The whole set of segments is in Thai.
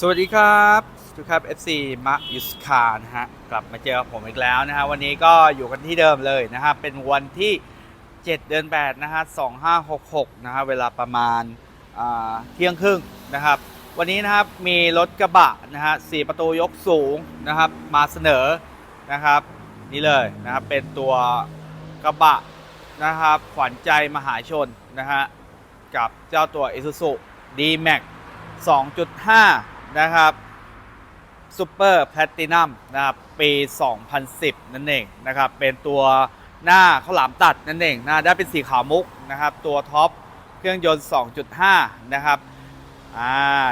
สวัสดีครับทุกครับ FC มะยุสคานะฮะกลับมาเจอผมอีกแล้วนะฮะวันนี้ก็อยู่กันที่เดิมเลยนะฮะเป็นวันที่ 7 เดือน8นะฮะ2566นะฮะเวลาประมาณเที่ยงครึ่งนะครับ วันนี้นะครับมีรถกระบะนะฮะสประตูยกสูงนะครับมาเสนอนะครับ นี่เลยนะครับเป็นตัวกระบะนะครับขวัญใจมหาชนนะฮะกับเจ้าตัว Isuzu D-Max 2.5 นะครับซูเปอร์แพลตินัมนะครับปี 2010 นั่นเองนะครับ เป็นตัวหน้าข้าวหลามตัดนั่นเองนะได้เป็นสีขาวมุกนะครับ ตัวท็อปเครื่องยนต์ 2.5 นะครับอ่า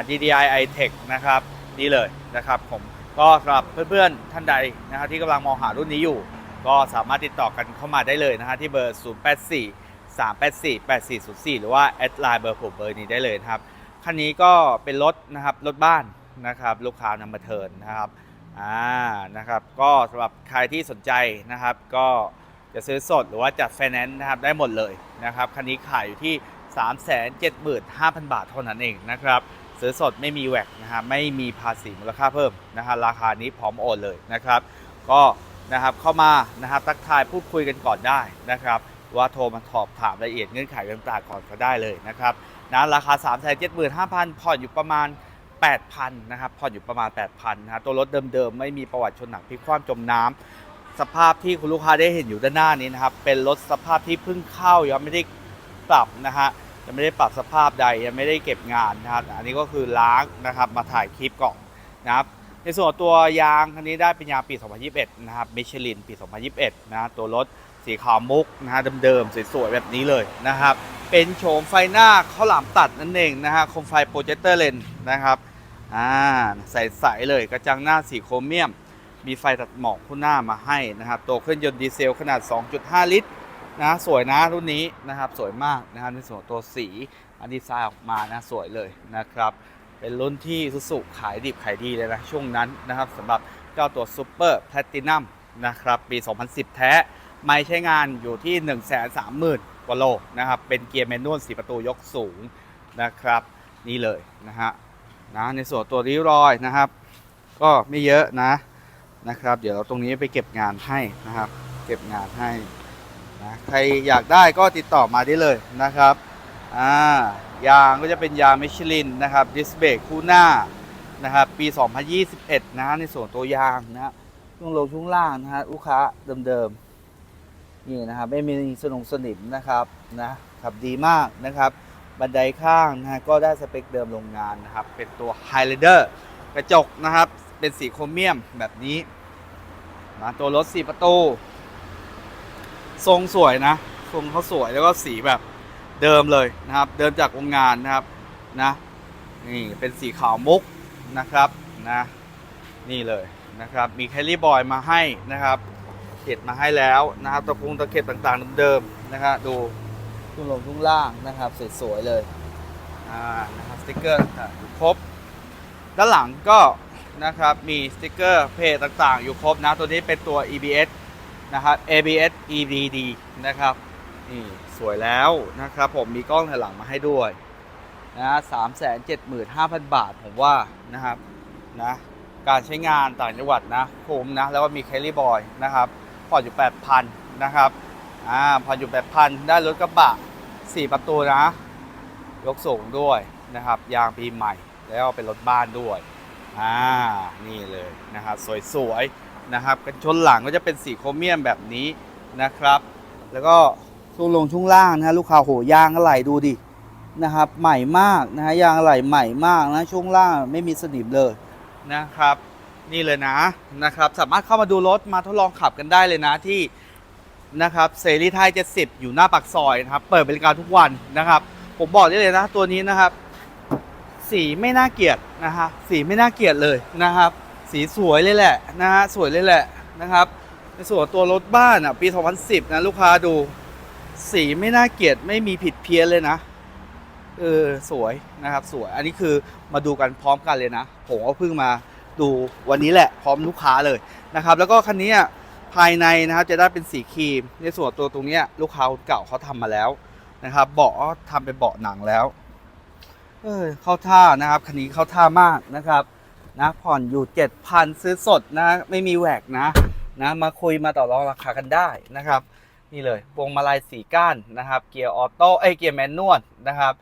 DDI iTech นะครับนี่เลยนะครับผมก็สำหรับเพื่อนๆท่านใดนะครับที่กำลังมองหารุ่นนี้อยู่ ก็สามารถติดต่อกันเข้ามาได้เลยนะฮะที่เบอร์ 084 384 8404 หรือว่าแอดไลน์เบอร์ผมเบอร์นี้ได้เลยครับ คันนี้ก็เป็นรถนะครับรถบ้านนะครับลูกค้านำมาเทินนะครับอ่านะครับก็สำหรับใครที่สนใจนะครับ ก็จะซื้อสดหรือว่าจัดไฟแนนซ์นะครับได้หมดเลยนะครับคันนี้ขายอยู่ที่ 375,000 บาทเท่านั้นเองนะครับซื้อสดไม่มีแวกนะครับไม่มีภาษีมูลค่าเพิ่มนะฮะราคานี้พร้อมโอนเลยนะครับ ก็นะครับเข้ามานะครับทักทายพูดคุยกันก่อนได้นะครับ ว่าโทรมาสอบถามรายละเอียดเงื่อนไขต่างๆก่อนก็ได้เลยนะครับ นะราคา 3 7 5 0 0 0ผ่อนอยู่ประมาณ 8,000นะครับผ่อนอยู่ประมาณ 8,000นะฮะตัวรถเดิมๆ ไม่มีประวัติชนหนักพลิกคว่ำจมน้ำสภาพที่คุณลูกค้าได้เห็นอยู่ด้านหน้านี้นะครับเป็นรถสภาพที่เพิ่งเข้ายังไม่ได้ปรับนะฮะยังไม่ได้ปรับสภาพใดยังไม่ได้เก็บงานนะครับอันนี้ก็คือล้างนะครับมาถ่ายคลิปก่อนนะครับในส่วนตัวยางคันนี้ได้เป็นยางปี 2021 นะครับมิชลินปี 2021 นะตัวรถ สีขาวมุกนะฮะเดิมๆสวยๆแบบนี้เลยนะครับ เป็นโฉมไฟหน้าข้าวหลามตัดนั่นเองนะฮะโคมไฟโปรเจคเตอร์เลนนะครับอ่าใสๆเลยกระจังหน้าสีโครเมียม มีไฟตัดหมอกคู่หน้ามาให้นะครับตัวเครื่องยนต์ดีเซลขนาด 2.5 ลิตรนะสวยนะรุ่นนี้นะครับสวยมากนะครับในส่วนตัวสีอันดีไซน์ออกมานะสวยเลยนะครับ เป็นรุ่นที่สุสุขายดิบขายดีเลยนะช่วงนั้นนะครับสำหรับเจ้าตัวซูเปอร์แพลตินัมนะครับปี 2010 แท้ ไม่ใช้งานอยู่ที่ 1 3 0 0 0 0กว่าโลนะครับ เป็นเกียร์แมนนวลสีประตูยกสูงนะครับ นี่เลยนะฮะนะในส่วนตัวริ้วรอยนะครับ ก็ไม่เยอะนะนะครับ เดี๋ยวเราตรงนี้ไปเก็บงานให้นะครับ เก็บงานให้นะใครอยากได้ก็ติดต่อมาได้เลยนะครับอ่ายางก็จะเป็นยางมิชลินนะครับดิสเบรกคู่หน้านะครับปี 2021 นะฮะในส่วนตัวยางนะฮะช่วงลงช่วงล่างนะฮะลูกค้าเดิมๆ นี่นะครับไม่มีสนงสนิมนะครับนะขับดีมากนะครับ บันไดข้างนะก็ได้สเปคเดิมโรงงานนะครับ เป็นตัว Highlander กระจกนะครับ เป็นสีโครเมียมแบบนี้นะตัวรถสีประตู ทรงสวยนะ ทรงเขาสวยแล้วก็สีแบบเดิมเลยนะครับ เดิมจากโรงงานนะครับนะนี่เป็นสีขาวมุกนะครับนะนี่เลยนะครับ มีแคลรี่บอยมาให้นะครับ เก็บมาให้แล้วนะครับตะพุงตะเข็บต่างๆเดิมๆนะครับดูทุ่งลงทุ่งล่างนะครับสวยๆเลยอ่านะครับสติกเกอร์อยู่ครบ ด้านหลังก็นะครับมีสติกเกอร์เพจต่างๆ อยู่ครบนะตัวนี้เป็นตัว EBS นะครับ ABS EBD นะครับนี่สวยแล้วนะครับผมมีกล้องถอยหลังมาให้ด้วยนะสามแสนเจ็ดหมื่นห้าพันบาทผมว่านะครับนะการใช้งานต่างจังหวัดนะคุ้มนะ แล้วก็มีแคลรี่บอยนะครับ ผ่อนอยู่ 8,000 นะครับ อ่า ผ่อนอยู่ 8,000 ได้รถกระบะ 4 ประตูนะ ยกสูงด้วยนะครับ ยางปีใหม่ แล้วเป็นรถบ้านด้วย อ่า นี่เลยนะครับ สวยๆ นะครับ กันชนหลังก็จะเป็นสีโครเมียมแบบนี้นะครับ แล้วก็ช่วงลงช่วงล่างนะฮะลูกค้าโหยางอะไหล่ดูดินะครับ ใหม่มากนะฮะยางอะไหล่ใหม่มากนะช่วงล่างไม่มีสนิมเลยนะครับ นี่เลยนะนะครับ สามารถเข้ามาดูรถมาทดลองขับกันได้เลยนะที่นะครับเสรีไทย70 อยู่หน้าปากซอยนะครับเปิดบริการทุกวันนะครับ ผมบอกได้เลยนะตัวนี้นะครับ สีไม่น่าเกลียดนะฮะสีไม่น่าเกลียดเลยนะครับ สีสวยเลยแหละนะฮะสวยเลยแหละนะครับ ในส่วนตัวรถบ้านอะปี 2010 นะลูกค้าดู สีไม่น่าเกลียดไม่มีผิดเพี้ยนเลยนะเออสวยนะครับสวยอันนี้คือมาดูกันพร้อมกันเลยนะ ผมก็เพิ่งมา ดูวันนี้แหละพร้อมลูกค้าเลยนะครับ แล้วก็คันนี้ภายในนะครับจะได้เป็นสีครีม ในส่วนตัวตรงนี้ลูกค้าเก่าเขาทำมาแล้วนะครับ เบาะทำเป็นเบาะหนังแล้วเออเข้าท่านะครับคันนี้เข้าท่ามากนะครับนะผ่อนอยู่7,000ซื้อสดนะไม่มีแหวกนะนะมาคุยมาต่อรองราคากันได้นะครับ นี่เลยพวงมาลัยสีก้านนะครับ เกียร์ออโต้เอ้เกียร์แมนนวลนะครับ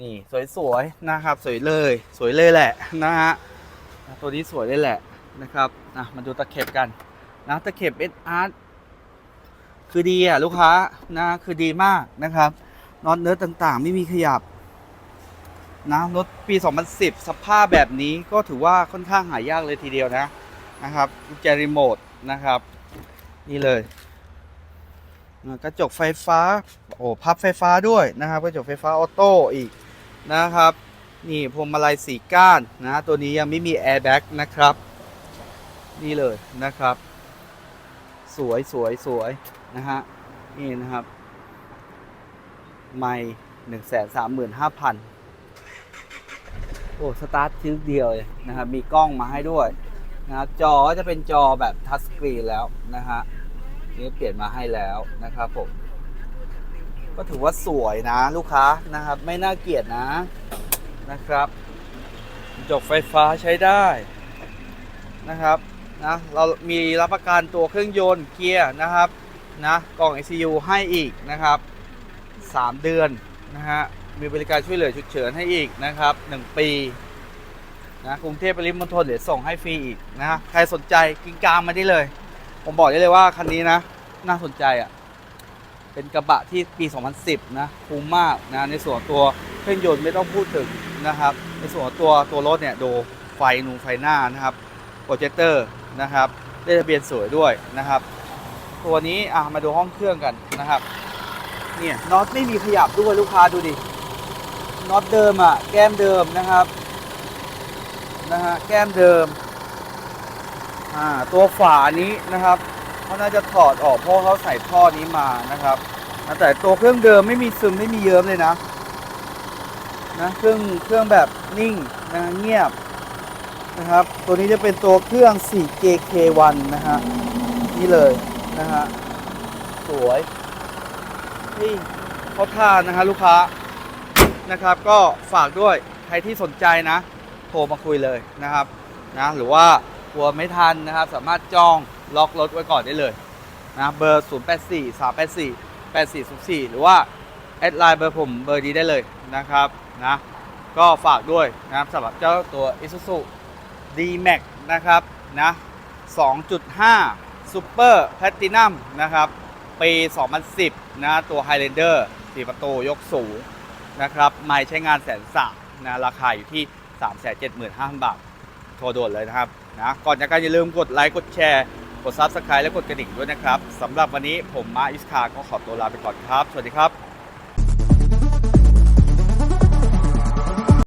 นี่สวยๆนะครับ สวยเลย สวยเลยแหละนะฮะ ตัวนี้สวยเลยแหละนะครับนะมาดูตะเข็บกันนะตะเข็บเอสอาร์คือดีอะลูกค้านะคือดีมากนะครับน็อตเนื้อต่างๆ ไม่มีขยับนะรถปี 2010 สภาพแบบนี้ก็ถือว่าค่อนข้างหายากเลยทีเดียวนะนะครับกุญแจรีโมทนะครับ นี่เลยกระจกไฟฟ้า โอ้พับไฟฟ้าด้วยนะครับกระจกไฟฟ้าออโต้อีกนะครับ นี่พวงมาลัยสีก้านนะตัวนี้ยังไม่มีแอร์แบ็กนะครับ นี่เลยนะครับ สวยสวยสวยนะฮะนี่นะครับ ไม่หนึ่งแสนสามหมื่นห้าพันโอ้ สตาร์ทชิ้เดียวเลยนะครับ มีกล้องมาให้ด้วยนะครับจอจะเป็นจอแบบทัชสกรีนแล้วนะฮะนี่เปลี่ยนมาให้แล้วนะครับผม ก็ถือว่าสวยนะลูกค้านะครับ ไม่น่าเกลียดนะ นะครับจกไฟฟ้าใช้ได้นะครับนะเรามีรับประกันตัวเครื่องยนต์เกียร์นะครับนะกล่อง ECU ให้อีกนะครับ 3 เดือนนะฮะมีบริการช่วยเหลือฉุกเฉินให้อีกนะครับ 1 ปีนะกรุงเทพปริมณฑลเดี๋ยวส่งให้ฟรีอีกนะใครสนใจกินกลางมาได้เลย ผมบอกได้เลยว่าคันนี้นะน่าสนใจอะเป็นกระบะที่ปี 2010 นะคุ้มมากนะในส่วนตัว เครื่องยนต์ไม่ต้องพูดถึงนะครับ ในส่วนของตัวตัวรถเนี่ยดูไฟนูไฟหน้านะครับโปรเจคเตอร์นะครับเลขทะเบียนสวยด้วยนะครับ ตัวนี้อะมาดูห้องเครื่องกันนะครับเนี่ยน็อตไม่มีขยับด้วยลูกค้าดูดิน็อตเดิมอะแก้มเดิมนะครับนะฮะแก้มเดิมอ่าตัวฝานี้นะครับเขาน่าจะถอดออกเพราะเขาใส่ท่อนี้มานะครับแต่ตัวเครื่องเดิมไม่มีซึมไม่มีเยิ้มเลยนะ นะเครื่องเครื่องแบบนิ่งนะเงียบนะครับ ตัวนี้จะเป็นตัวเครื่อง 4JK1 นะฮะนี่เลยนะฮะสวยนี่เขาท่านะฮะลูกค้านะครับ ก็ฝากด้วยใครที่สนใจนะ โทรมาคุยเลยนะครับนะหรือว่ากลัวไม่ทันนะครับ สามารถจองล็อกรถไว้ก่อนได้เลยนะเบอร์ 0 8 4 3 8 4 8 4 0 4 หรือว่า แอดไลน์เบอร์ผมเบอร์นี้ได้เลยนะครับนะก็ฝากด้วยนะครับสำหรับเจ้าตัว Isuzu D-Max นะครับนะ2.5 Super Platinum นะครับปี 2010 นะตัว Highlander 4ประตูยกสูงนะครับไม่ใช้งานแสนสามนะราคาอยู่ที่ 375,000 บาท โทรด่วนเลยนะครับนะก่อนจากการอย่าลืมกดไลค์กดแชร์กด Subscribe และกดกระดิ่งด้วยนะครับสำหรับวันนี้ผมมาอิสคาก็ขอตัวลาไปก่อนครับ สวัสดีครับ